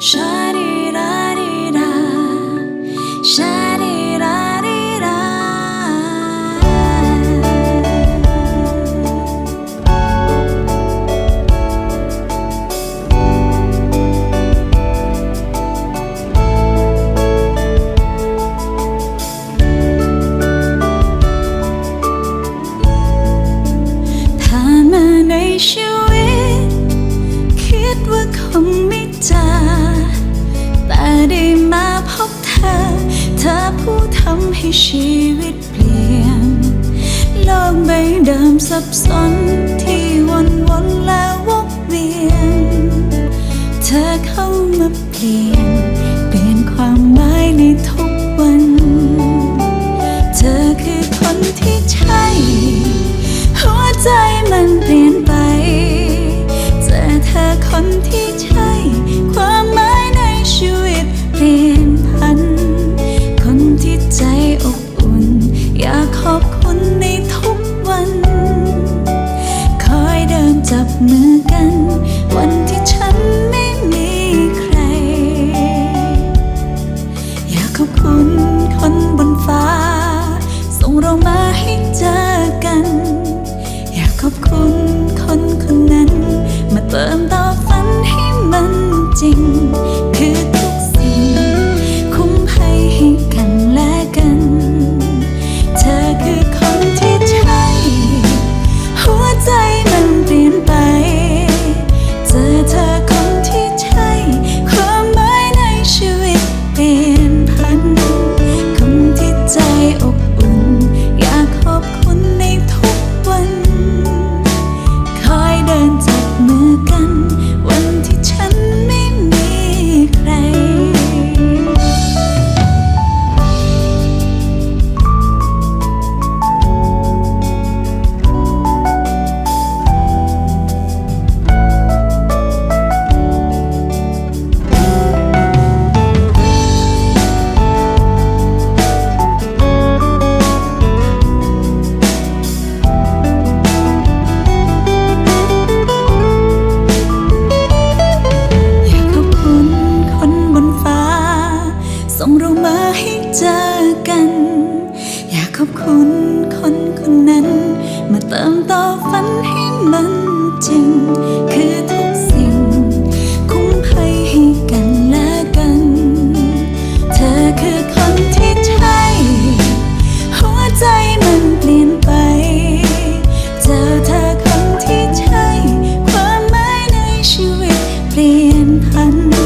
Sha-dee-da-dee-da, sha ธอผู้ทำให้ชีวิตเปลี่ยนโลกใบเดิมสับสนที่วนวนและวกเวียน เธอเข้ามาเปลี่ยน เปลี่ยนความหมายในทุกวัน เธอคือคนที่ใช่ หัวใจ ขอบคุณคนบนฟ้า ส่งเรามาให้เจอกัน อยากขอบคุณคนคนนั้น มาเติมต่อฝันให้มันจริง คือ ฟ้าให้เจอกัน อยากขอบคุณคนคนนั้น มาเติมต่อฝันให้มันจริง คือทุกสิ่ง คุ้มภัยให้กันและกัน เธอคือคนที่ใช่หัวใจมันเปลี่ยนไป เจอเธอคนที่ใช่ ความหมายในชีวิตเปลี่ยนพัน